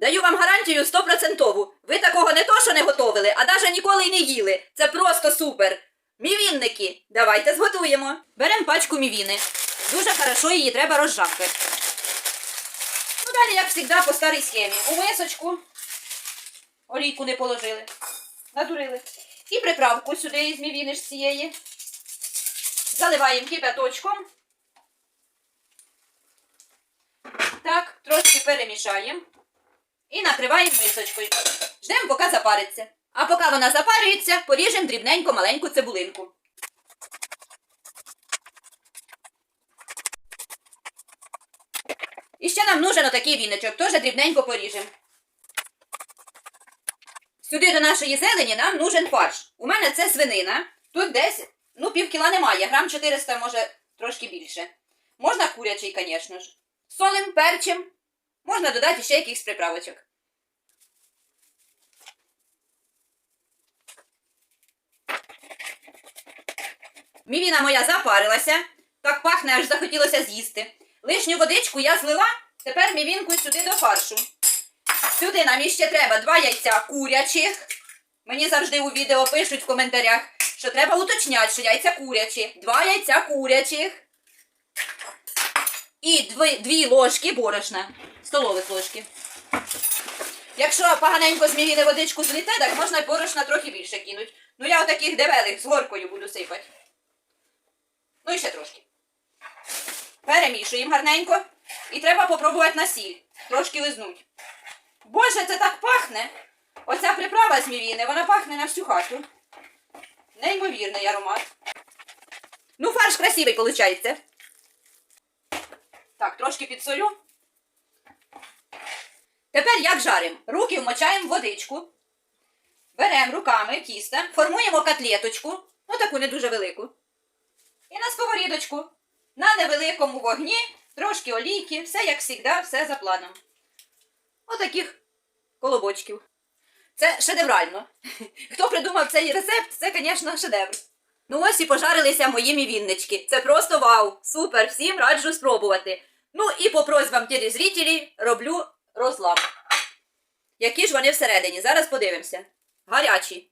Даю вам гарантію стопроцентову. Ви такого не то, що не готовили, а навіть ніколи й не їли. Це просто супер. Мівінники, давайте зготуємо. Беремо пачку мівіни. Дуже хорошо її треба розжарити. Ну, далі, як завжди, по старій схемі. У мисочку олійку не положили. Надурили. І приправку сюди із мівіни ж цієї. Заливаємо кипяточком. Так, трошки перемішаємо. І накриваємо мисочкою. Ждемо, поки запариться. А поки вона запарюється, поріжемо дрібненько маленьку цибулинку. І ще нам нужен отакий віночок, теж дрібненько поріжемо. Сюди до нашої зелені нам нужен фарш. У мене це свинина. Тут десь, ну, пів кіла немає, грам 400, може трошки більше. Можна курячий, звісно ж. Солим, перчим. Можна додати ще якихось приправочок. Мівіна моя запарилася. Так пахне, аж захотілося з'їсти. Лишню водичку я злила, тепер мівінку сюди до фаршу. Сюди нам іще треба два яйця курячих. Мені завжди у відео пишуть в коментарях, що треба уточняти, що яйця курячі. Два яйця курячих. І дві, дві ложки борошна. Столових ложки. Якщо поганенько з водичку зліте, так можна борошна трохи більше кинуть. Ну я отаких дебелих з горкою буду сипати. Ну і ще трошки. Перемішуємо гарненько. І треба попробувати на сіль. Трошки лизнуть. Боже, це так пахне. Оця приправа з мівіни, вона пахне на всю хату. Неймовірний аромат. Ну, фарш красивий виходить. Так, трошки підсолю. Тепер як жаримо? Руки вмочаємо в водичку. Беремо руками тісто, формуємо котлеточку, ну таку не дуже велику. І на сковорідочку. На невеликому вогні, трошки олійки, все як завжди, все за планом. Отаких колобочків. Це шедеврально. Хто придумав цей рецепт, це, звісно, шедевр. Ну ось і пожарилися мої мівіннички. Це просто вау! Супер! Всім раджу спробувати. Ну і по просьбам телезрителей роблю розлам. Які ж вони всередині? Зараз подивимося. Гарячі.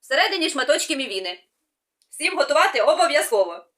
Всередині шматочки мівіни. Всім готувати обов'язково.